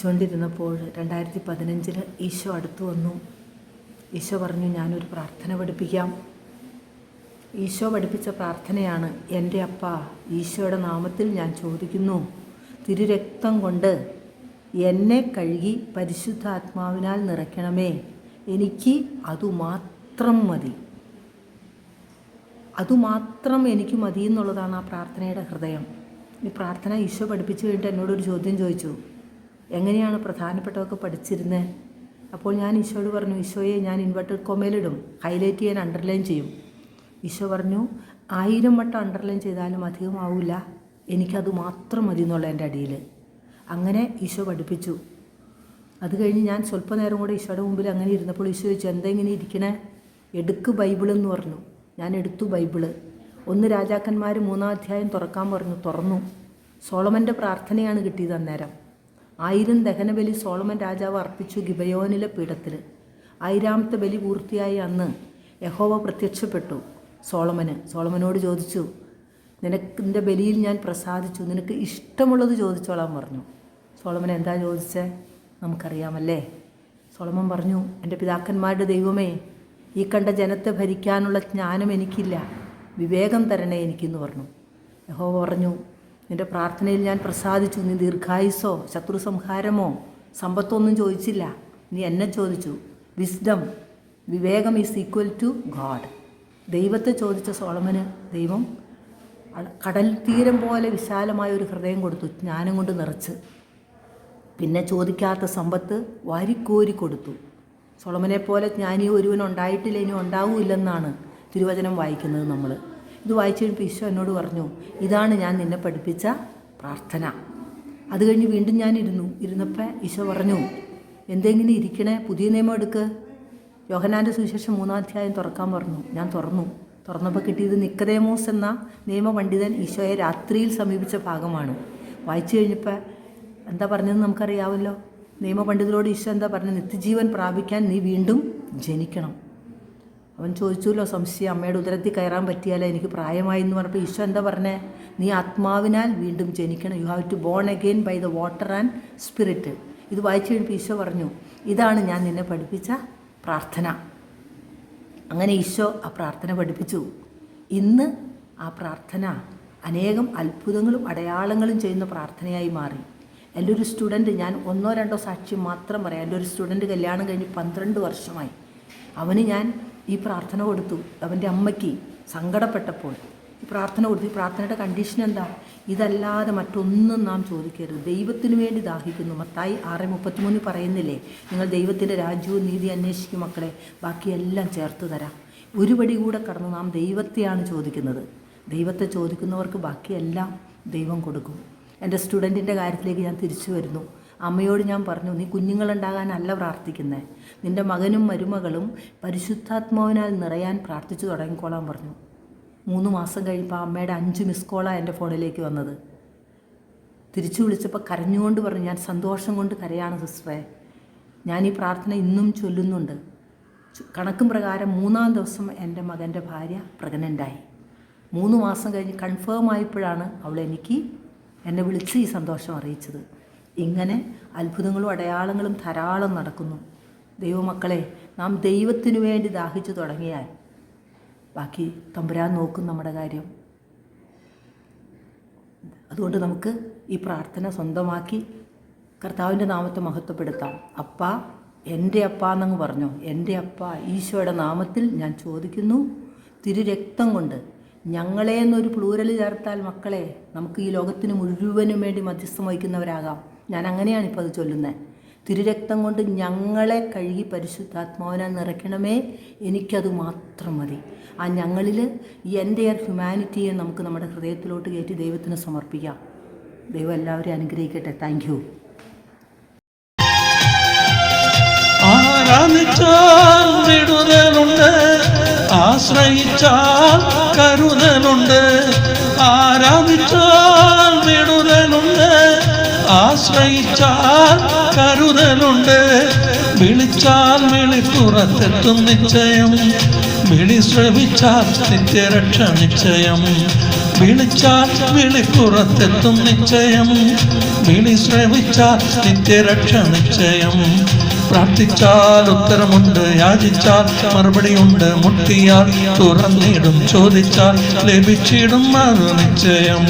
പ്രാർത്ഥിച്ചുകൊണ്ടിരുന്നപ്പോൾ രണ്ടായിരത്തി പതിനഞ്ചിൽ ഈശോ അടുത്തു വന്നു. ഈശോ പറഞ്ഞു ഞാനൊരു പ്രാർത്ഥന പഠിപ്പിക്കാം. ഈശോ പഠിപ്പിച്ച പ്രാർത്ഥനയാണ് എന്റെ അപ്പ ഈശോയുടെ നാമത്തിൽ ഞാൻ ചോദിക്കുന്നു. തിരുരക്തം കൊണ്ട് എന്നെ കഴുകി പരിശുദ്ധാത്മാവിനാൽ നിറയ്ക്കണമേ. എനിക്ക് അതുമാത്രം മതി. അതുമാത്രം എനിക്ക് മതി എന്നുള്ളതാണ് ആ പ്രാർത്ഥനയുടെ ഹൃദയം. ഈ പ്രാർത്ഥന ഈശോ പഠിപ്പിച്ചു കഴിഞ്ഞിട്ട് എന്നോടൊരു ചോദ്യം ചോദിച്ചു. എങ്ങനെയാണ് പ്രധാനപ്പെട്ടതൊക്കെ പഠിച്ചിരുന്നത് അപ്പോൾ ഞാൻ ഈശോയോട് പറഞ്ഞു ഈശോയെ ഞാൻ ഇൻവെർട്ടഡ് കൊമയിലിടും ഹൈലൈറ്റ് ചെയ്യാൻ അണ്ടർലൈൻ ചെയ്യും. ഈശോ പറഞ്ഞു ആയിരം വട്ടം അണ്ടർലൈൻ ചെയ്താലും അധികമാവില്ല എനിക്കത് മാത്രം മതി എന്നുള്ള എന്റെ അടിയിൽ അങ്ങനെ ഈശോ പഠിപ്പിച്ചു. അത് കഴിഞ്ഞ് ഞാൻ സ്വല്പ നേരം കൂടെ ഈശോയുടെ മുമ്പിൽ അങ്ങനെ ഇരുന്നപ്പോൾ ഈശോ ചോദിച്ചു എന്താ ഇങ്ങനെ ഇരിക്കണേ? എടുക്ക് ബൈബിൾ എന്ന് പറഞ്ഞു. ഞാൻ എടുത്തു ബൈബിൾ. ഒന്ന് രാജാക്കന്മാർ മൂന്നാം അധ്യായം തുറക്കാൻ പറഞ്ഞു തുറന്നു. സോളമന്റെ പ്രാർത്ഥനയാണ് കിട്ടിയത് അന്നേരം. ആയിരം ദഹനബലി സോളമൻ രാജാവ് അർപ്പിച്ചു ഗിബയോനിലെ പീഠത്തിൽ ആയിരാമത്തെ ബലി പൂർത്തിയായി അന്ന് യഹോവ പ്രത്യക്ഷപ്പെട്ടു സോളമന്. സോളമനോട് ചോദിച്ചു നിനക്ക് നിന്റെ ബലിയിൽ ഞാൻ പ്രസാദിച്ചു നിനക്ക് ഇഷ്ടമുള്ളത് ചോദിച്ചോളാൻ പറഞ്ഞു. സോളമൻ എന്താ ചോദിച്ചേ? നമുക്കറിയാമല്ലേ. സോളമൻ പറഞ്ഞു എന്റെ പിതാക്കന്മാരുടെ ദൈവമേ ഈ കണ്ട ജനത്തെ ഭരിക്കാനുള്ള ജ്ഞാനം എനിക്കില്ല. വിവേകം തരണേ എനിക്കെന്ന് പറഞ്ഞു. യഹോവ പറഞ്ഞു നിന്റെ പ്രാർത്ഥനയിൽ ഞാൻ പ്രസാദിച്ചു. നീ ദീർഘായുസോ ശത്രു സംഹാരമോ സമ്പത്തൊന്നും ചോദിച്ചില്ല. നീ എന്നെ ചോദിച്ചു. വിസ്ഡം വിവേകം ഈസ് ഈക്വൽ ടു ഗാഡ് ദൈവത്തെ ചോദിച്ച സോളമന് ദൈവം കടൽ തീരം പോലെ വിശാലമായ ഒരു ഹൃദയം കൊടുത്തു ജ്ഞാനം കൊണ്ട് നിറച്ച്. പിന്നെ ചോദിക്കാത്ത സമ്പത്ത് വാരിക്കോരി കൊടുത്തു. സോളമനെ പോലെ ജ്ഞാനി ഒരുവൻ ഉണ്ടായിട്ടില്ല ഇനി ഉണ്ടാവൂല്ലെന്നാണ് തിരുവചനം വായിക്കുന്നത് നമ്മൾ ഇത് വായിച്ചു കഴിഞ്ഞപ്പോൾ ഈശോ എന്നോട് പറഞ്ഞു ഇതാണ് ഞാൻ നിന്നെ പഠിപ്പിച്ച പ്രാർത്ഥന. അത് കഴിഞ്ഞ് വീണ്ടും ഞാൻ ഇരുന്നു. ഇരുന്നപ്പോൾ ഈശോ പറഞ്ഞു എന്തെങ്കിലും ഇരിക്കണേ പുതിയ നിയമം എടുക്ക്. യോഹനാന്റെ സുവിശേഷം മൂന്നാം അധ്യായം തുറക്കാൻ പറഞ്ഞു. ഞാൻ തുറന്നു. തുറന്നപ്പോൾ കിട്ടിയത് നിക്കതേമോസ് എന്ന നിയമപണ്ഡിതൻ ഈശോയെ രാത്രിയിൽ സമീപിച്ച ഭാഗമാണ്. വായിച്ചു കഴിഞ്ഞപ്പോൾ എന്താ പറഞ്ഞതെന്ന് നമുക്കറിയാമല്ലോ നിയമപണ്ഡിതരോട് ഈശോ എന്താ പറഞ്ഞത്? നിത്യജീവൻ പ്രാപിക്കാൻ നീ വീണ്ടും ജനിക്കണം. അവൻ ചോദിച്ചുല്ലോ സംശയം അമ്മയുടെ ഉദരത്തിൽ കയറാൻ പറ്റിയാലേ എനിക്ക് പ്രായമായി എന്ന് പറഞ്ഞപ്പോൾ ഈശോ എന്താ പറഞ്ഞേ? നീ ആത്മാവിനാൽ വീണ്ടും ജനിക്കണം. You have to born again by the water and spirit ഇത് വായിച്ചു കഴിഞ്ഞപ്പോൾ ഈശോ പറഞ്ഞു ഇതാണ് ഞാൻ നിന്നെ പഠിപ്പിച്ച പ്രാർത്ഥന. അങ്ങനെ ഈശോ ആ പ്രാർത്ഥന പഠിപ്പിച്ചു. ഇന്ന് ആ പ്രാർത്ഥന അനേകം അത്ഭുതങ്ങളും അടയാളങ്ങളും ചെയ്യുന്ന പ്രാർത്ഥനയായി മാറി. എന്റെ ഒരു സ്റ്റുഡന്റ് ഞാൻ ഒന്നോ രണ്ടോ സാക്ഷ്യം മാത്രം പറയാം. എന്റെ ഒരു സ്റ്റുഡന്റ് കല്യാണം കഴിഞ്ഞ് പന്ത്രണ്ട് വർഷമായി. അവന് ഞാൻ ഈ പ്രാർത്ഥന കൊടുത്തു. അവന്റെ അമ്മയ്ക്ക് സങ്കടപ്പെട്ടപ്പോൾ ഈ പ്രാർത്ഥന കൊടുത്തു. ഈ പ്രാർത്ഥനയുടെ കണ്ടീഷൻ എന്താ? ഇതല്ലാതെ മറ്റൊന്നും നാം ചോദിക്കരുത്. ദൈവത്തിനു വേണ്ടി ദാഹിക്കുന്നു. മത്തായി ആറ് മുപ്പത്തിമൂന്ന് പറയുന്നില്ലേ? നിങ്ങൾ ദൈവത്തിന്റെ രാജ്യവും നീതി അന്വേഷിക്കും മക്കളെ. ബാക്കിയെല്ലാം ചേർത്ത് തരാം. ഒരു പടി കൂടെ കടന്ന് നാം ദൈവത്തെയാണ് ചോദിക്കുന്നത്. ദൈവത്തെ ചോദിക്കുന്നവർക്ക് ബാക്കിയെല്ലാം ദൈവം കൊടുക്കും. എന്റെ സ്റ്റുഡന്റിന്റെ കാര്യത്തിലേക്ക് ഞാൻ തിരിച്ചു വരുന്നു. അമ്മയോട് ഞാൻ പറഞ്ഞു നീ കുഞ്ഞുങ്ങളുണ്ടാകാനല്ല പ്രാർത്ഥിക്കുന്നത് നിന്റെ മകനും മരുമകളും പരിശുദ്ധാത്മാവിനാൽ നിറയാൻ പ്രാർത്ഥിച്ചു തുടങ്ങിക്കോളാൻ പറഞ്ഞു. മൂന്ന് മാസം കഴിയുമ്പോൾ അമ്മയുടെ അഞ്ച് മിസ് കോളാണ് എന്റെ ഫോണിലേക്ക് വന്നത്. തിരിച്ചു വിളിച്ചപ്പോൾ കരഞ്ഞുകൊണ്ട് പറഞ്ഞു ഞാൻ സന്തോഷം കൊണ്ട് കരയാണ് സിസ്റ്ററെ. ഞാൻ ഈ പ്രാർത്ഥന ഇന്നും ചൊല്ലുന്നുണ്ട്. കണക്കും പ്രകാരം മൂന്നാം ദിവസം എന്റെ മകന്റെ ഭാര്യ പ്രഗ്നന്റായി. മൂന്ന് മാസം കഴിഞ്ഞ് കൺഫേം ആയപ്പോഴാണ് അവളെനിക്ക് എന്നെ വിളിച്ച് ഈ സന്തോഷം അറിയിച്ചത്. ഇങ്ങനെ അത്ഭുതങ്ങളും അടയാളങ്ങളും ധാരാളം നടക്കുന്നു. ദൈവമക്കളെ നാം ദൈവത്തിനു വേണ്ടി ദാഹിച്ചു തുടങ്ങിയാൽ ബാക്കി തമ്പുരാൻ നോക്കും നമ്മുടെ കാര്യം. അതുകൊണ്ട് നമുക്ക് ഈ പ്രാർത്ഥന സ്വന്തമാക്കി കർത്താവിന്റെ നാമത്തെ മഹത്വപ്പെടുത്താം. അപ്പ എന്റെ അപ്പ എന്നങ്ങ് പറഞ്ഞു. എന്റെ അപ്പ ഈശോയുടെ നാമത്തിൽ ഞാൻ ചോദിക്കുന്നു. തിരുരക്തം കൊണ്ട് ഞങ്ങളെ എന്നൊരു പ്ലൂരൽ ചേർത്താൽ മക്കളെ നമുക്ക് ഈ ലോകത്തിന് മുഴുവനും വേണ്ടി മധ്യസ്ഥം വഹിക്കുന്നവരാകാം. ഞാൻ അങ്ങനെയാണ് ഇപ്പോൾ അത് ചൊല്ലുന്നത് തിരുരക്തം കൊണ്ട് ഞങ്ങളെ കഴുകി പരിശുദ്ധാത്മാവിനാൽ നിറയ്ക്കണമേ. എനിക്കത് മാത്രം മതി. ആ ഞങ്ങളിൽ എന്റെ ഹ്യൂമാനിറ്റിയെ നമുക്ക് നമ്മുടെ ഹൃദയത്തിലോട്ട് കയറ്റി ദൈവത്തിന് സമർപ്പിക്കാം. ദൈവം എല്ലാവരെയും അനുഗ്രഹിക്കട്ടെ. Thank you. ആശ്രയിച്ചാൽ കരുതലുണ്ട്. ആരാധിച്ചാൽ വിടുതലുണ്ട് ആശ്രയിച്ചാൽ കരുതലുണ്ട്. വിളിച്ചാൽ വിളിപ്പുറത്തെത്തും നിശ്ചയം. വിളി ശ്രമിച്ചാൽ നിത്യരക്ഷ നിശ്ചയം. വിളിച്ചാൽ വിളിപ്പുറത്തെത്തും നിശ്ചയം. വിളി ശ്രമിച്ചാൽ നിത്യരക്ഷ നിശ്ചയം. പ്രാർത്ഥിച്ചാൽ ഉത്തരമുണ്ട് യാചിച്ചാൽ മറുപടിയുണ്ട്. മുട്ടിയാൽ തുറന്നിടും ചോദിച്ചാൽ ലഭിച്ചിടും അത് നിശ്ചയം.